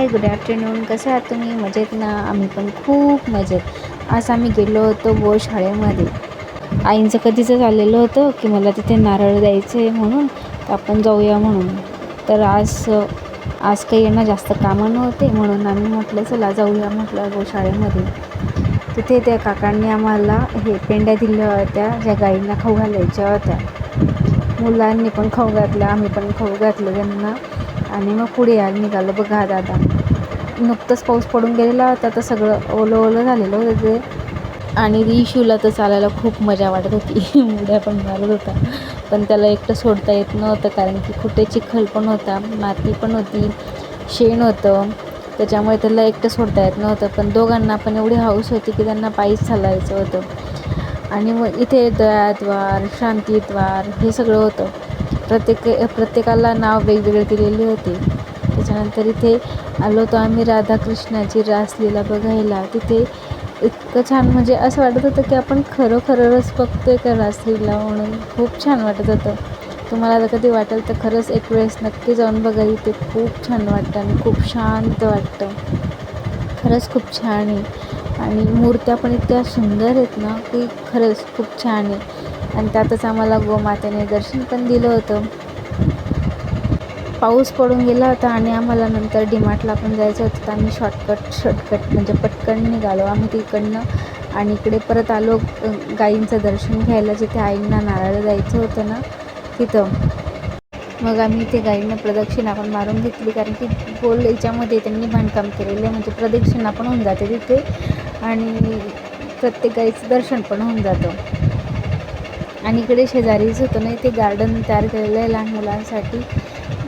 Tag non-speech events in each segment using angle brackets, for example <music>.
Hi good afternoon कसे आहात तुम्ही? मजेत ना? आम्ही पण खूप मजेत. आज आम्ही गेलो होतो गोशाळेमध्ये आईंचं कधीचं आलेलं होतं की मला तिथे नारळ द्यायचं आहे म्हणून तर आपण जाऊया म्हणून. तर आज आज काही यांना जास्त कामं नव्हते म्हणून आम्ही म्हटलं चला जाऊया म्हटलं गोशाळेमध्ये तिथे त्या काकांनी आम्हाला हे पेंड्या दिल्या होत्या ज्या गाईंना खाऊ घालायच्या होत्या. मुलांनी पण खाऊ घातलं आम्ही पण खाऊ घातलं त्यांना. आणि मग पुढे यायला निघालो. बघा दादा नुकतंच पाऊस पडून गेलेला. होता तर सगळं ओलं ओलं झालेलं होतं ते. आणि रिशूला तर चालायला खूप मजा वाटत होती. <laughs> उड्या पण मारत होता. पण त्याला एकटं सोडता येत नव्हतं कारण की कुठे चिखल पण होता माती पण होती शेण होतं. त्याच्यामुळे त्याला एकटं सोडता येत नव्हतं. पण दोघांना पण एवढी हाऊस होती की त्यांना पायीच चालायचं होतं. आणि मग इथे दयाद्वार शांतीद्वार हे सगळं होतं. प्रत्येक प्रत्येकाला नाव वेगवेगळे दिलेले होते. त्याच्यानंतर इथे आलो होतो आम्ही राधाकृष्णाची रासलीला बघायला. तिथे इतकं छान म्हणजे असं वाटत होतं की आपण खरोखरच बघतोय का रासलीला म्हणून. खूप छान वाटत होतं. तुम्हाला जर कधी वाटेल तर खरंच एक वेळेस नक्की जाऊन बघा. इथे खूप छान वाटतं आणि खूप शांत वाटतं. खरंच खूप छान आहे. आणि मूर्त्या पण इतक्या सुंदर आहेत ना की खरंच खूप छान आहे. आणि त्यातच आम्हाला गोमातेने दर्शन पण दिलं होतं. पाऊस पडून गेला होता आणि आम्हाला नंतर डीमार्टला पण जायचं होतं. तर आम्ही शॉर्टकट शॉर्टकट म्हणजे पटकन निघालो. आम्ही तिकडनं आणि इकडे परत आलो गाईंचं दर्शन घ्यायला जिथे आईंना नारळ जायचं होतं ना तिथं. मग आम्ही ते गाईंना प्रदक्षिणा पण मारून घेतली कारण की गोल याच्यामध्ये त्यांनी बांधकाम केलेलं आहे. म्हणजे प्रदक्षिणा पण होऊन जाते तिथे आणि प्रत्येक गाईचं दर्शन पण होऊन जातं. आणि इकडे शेजारीच होतं ना इथे गार्डन तयार केलेलं आहे लहान मुलांसाठी.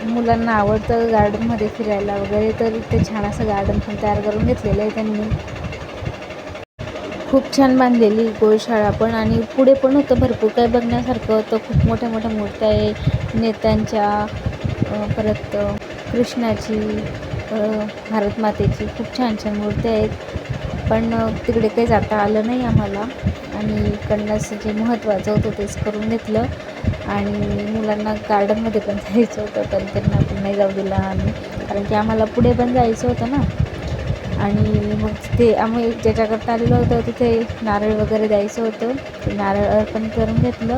मुलांना आवडतं गार्डनमध्ये फिरायला वगैरे तर इथे छान असं गार्डन पण तयार करून घेतलेलं आहे त्यांनी. खूप छान बांधलेली गोशाळा पण आणि पुढे पण होतं भरपूर काही बघण्यासारखं होतं. खूप मोठ्या मोठ्या मूर्त्या आहे नेत्यांच्या परत कृष्णाची भारत मातेची खूप छान छान मूर्त्या आहेत. पण तिकडे काही जाता आलं नाही आम्हाला. आणि इकडनंच जे महत्त्वाचं होतं तेच करून घेतलं. आणि मुलांना गार्डनमध्ये पण <laughs> जायचं होतं पण त्यांना पण नाही जाऊ दिलं आम्ही. कारण की आम्हाला पुढे पण जायचं होतं ना. आणि मग ते आम्ही ज्याच्याकरता आलेलो होतो तिथे नारळ वगैरे द्यायचं होतं. ते नारळ अर्पण करून घेतलं.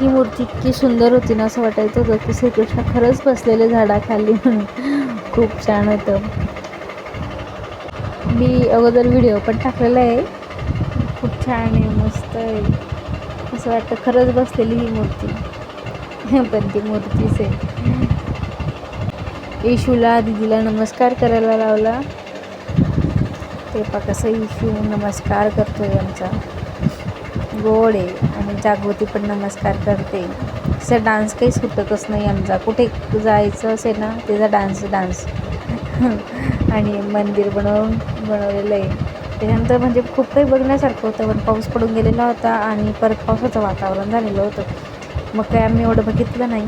ही मूर्ती इतकी सुंदर होती ना असं वाटायचं होतं की श्रीकृष्ण खरंच बसलेले झाडाखाली म्हणून. खूप छान होतं. मी अगोदर व्हिडिओ पण टाकलेला आहे. खूप छान आहे मस्त आहे. असं वाटतं खरंच बसलेली ही मूर्ती. <laughs> पण ती मूर्तीच आहे. येशूला दिदीला नमस्कार करायला लावला. ते पा कसं येशू नमस्कार करतो आमचा. गोड आहे आणि जागृती पण नमस्कार करते. असं डान्स काही सुटतच नाही आमचा. कुठे जायचं असेल ना त्याचा डान्स डान्स. <laughs> आणि मंदिर बनवून बनवलेलं आहे. त्याच्यानंतर म्हणजे खूप काही बघण्यासारखं होतं पण पाऊस पडून गेलेला होता आणि परत पावसाचं वातावरण झालेलं होतं. मग काय आम्ही एवढं बघितलं नाही.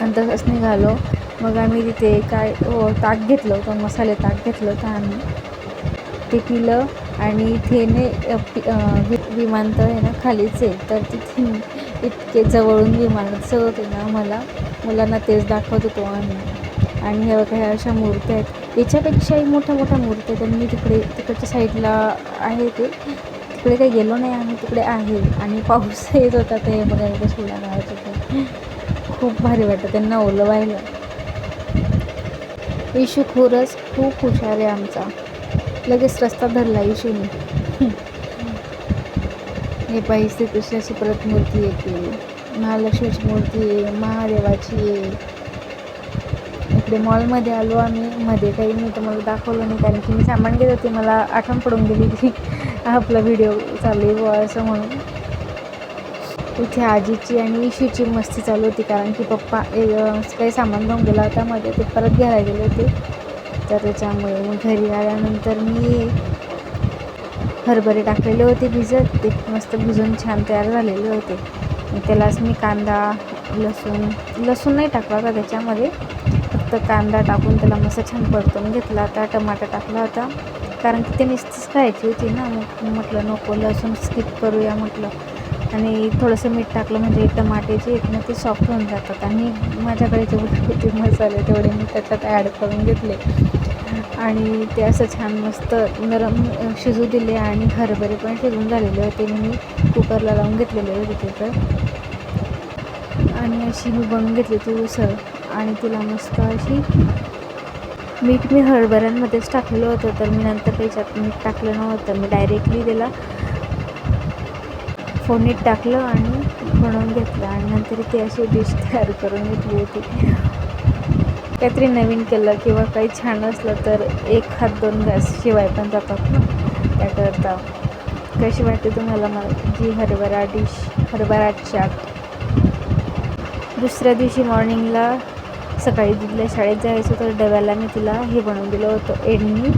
आणि तसंच निघालो. मग आम्ही तिथे काय हो, ताक घेतलं होतं मसाले ताक घेतलं होतं आम्ही. ते पिलं आणि इथे ने विमानतळ आहे ना खालीच आहे. तर तिथे इतके जवळून विमानाचं होते ना मला मुलांना तेच दाखवत होतो आम्ही. आणि ह्या बघा अशा मूर्त्या आहेत. याच्यापेक्षाही मोठ्या मोठ्या मूर्त्या त्यांनी तिकडे तिकडच्या साईडला आहे ते. तिकडे काही गेलो नाही आम्ही तिकडे आहे. आणि पाऊस <laughs> येत होता ते बघायला सोडा गावात होते. खूप भारी वाटतं त्यांना ओलवायला. इशू खोरच खूप हुशार आहे आमचा. लगेच रस्ता धरला इशूने. हे पाहिजे कृष्णाची परत मूर्ती येते महालक्ष्मीची मूर्ती आहे महादेवाची आहे. इकडे मॉलमध्ये आलो आम्ही. मध्ये काही मी तुम्हाला दाखवलं नाही. कारण की मी सामान घेत होते. मला आठवण पडून गेली की आपला व्हिडिओ चालू आहे बुवा असं म्हणून. इथे आजीची आणि इशूची मस्ती चालू होती. कारण की पप्पा काही सामान घेऊन गेला होता. मध्ये ते परत घ्यायला गेले होते. तर त्याच्यामुळे मग घरी आल्यानंतर मी हरभरे टाकलेले होते भिजत. ते मस्त भिजून छान तयार झालेले होते. त्यालाच मी कांदा लसूण लसूण नाही टाकला होता त्याच्यामध्ये. फक्त कांदा टाकून त्याला मस्त छान परतून घेतला होता टमाटा टाकला होता. कारण की ते नुसतीच खायची होती ना मग म्हटलं नको लसूण स्किप करूया म्हटलं. आणि थोडंसं मीठ टाकलं म्हणजे टमाटे जे आहेत ना ते सॉफ्ट होऊन जातात. आणि माझ्याकडे जेवढे होते मसाले तेवढे मी त्याच्यात ॲड करून घेतले. आणि ते असं छान मस्त नरम शिजू दिले आणि हरभरे पण शिजून झालेले होते. मी कुकरला लावून घेतलेले होते तर आणि अशी मी बनवून घेतली ती उसळ. आणि तिला मस्त अशी मीठ मी हरभऱ्यांमध्येच टाकलेलं होतं तर मी नंतर त्याच्यात मीठ टाकलं नव्हतं. मी डायरेक्टली त्याला फोनीत टाकलं आणि बनवून घेतलं. आणि नंतर ती अशी डिश तयार करून घेतली होती. काहीतरी नवीन केलं किंवा काही छान असलं तर एक हात दोन घास शिवाय पण जातात ना. त्याकरता कशी वाटते तुम्हाला मला जी हरभरा डिश हरभरा चाट दुसऱ्या दिवशी मॉर्निंगला सकाळी तिथल्या शाळेत जायचं तर डब्याला मी तिला हे बनवून दिलं होतं एडणी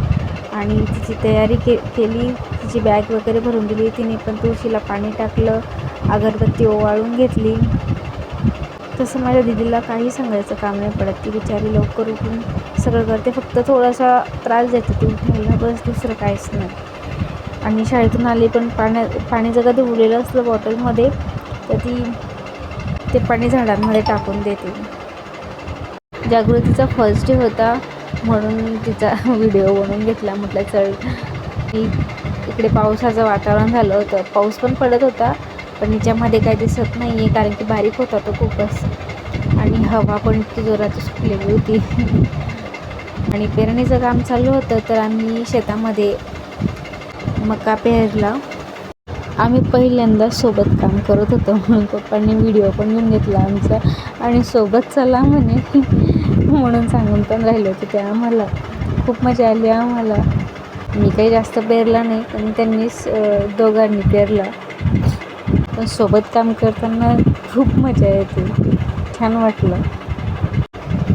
आणि तिची तयारी के केली. तिची बॅग वगैरे भरून दिली. तिने पण तुळशीला पाणी टाकलं. अगरबत्ती ओवाळून घेतली. तसं माझ्या दिदीला काही सांगायचं काम नाही पडत. ती बिचारी लवकर उठून सगळं करते. फक्त थोडासा त्रास देते. ती उठायला बस दुसरं काहीच नाही. आणि शाळेतून आली पण पाण्या पाणी जर कधी उरलेलं असलं बॉटलमध्ये तर ती ते पाणी झाडांमध्ये टाकून देते. जागृतीचा फर्स्ट डे होता म्हणून तिचा व्हिडिओ बनवून घेतला. म्हटलं चल. की इकडे पावसाचं वातावरण झालं होतं. पाऊस पण पडत होता पण हिच्यामध्ये काही दिसत नाही आहे कारण की बारीक होता तो खूपच. आणि हवा पण इतकी जोरात सुटलेली होती. आणि पेरणीचं काम चालू होतं तर आम्ही शेतामध्ये मका पेरला. आम्ही पहिल्यांदा सोबत काम करत होतो म्हणून पप्पांनी व्हिडिओ पण घेऊन घेतला आमचा. आणि सोबत चला म्हणे. म्हणून सांगून पण राहिले होते ते आम्हाला. खूप मजा आली आम्हाला. मी काही जास्त पेरला नाही पण त्यांनीच दोघांनी पेरला. पण सोबत काम करताना खूप मजा येते. छान वाटलं.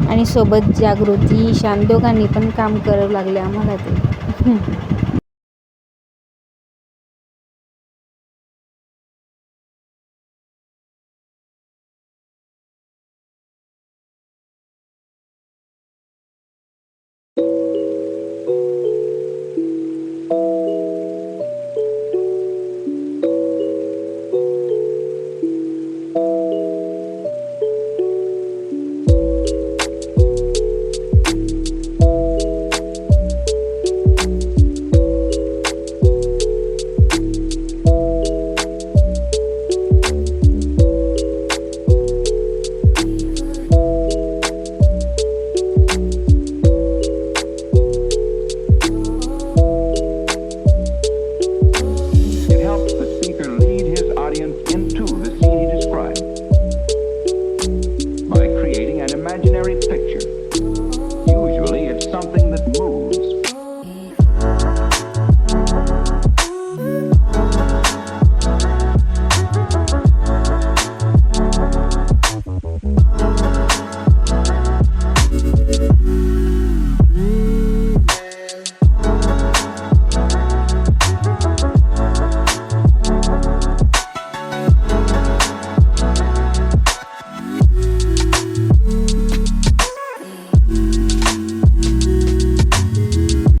आणि सोबत जागृती ईशान दोघांनी पण काम करावं लागले आम्हाला ते.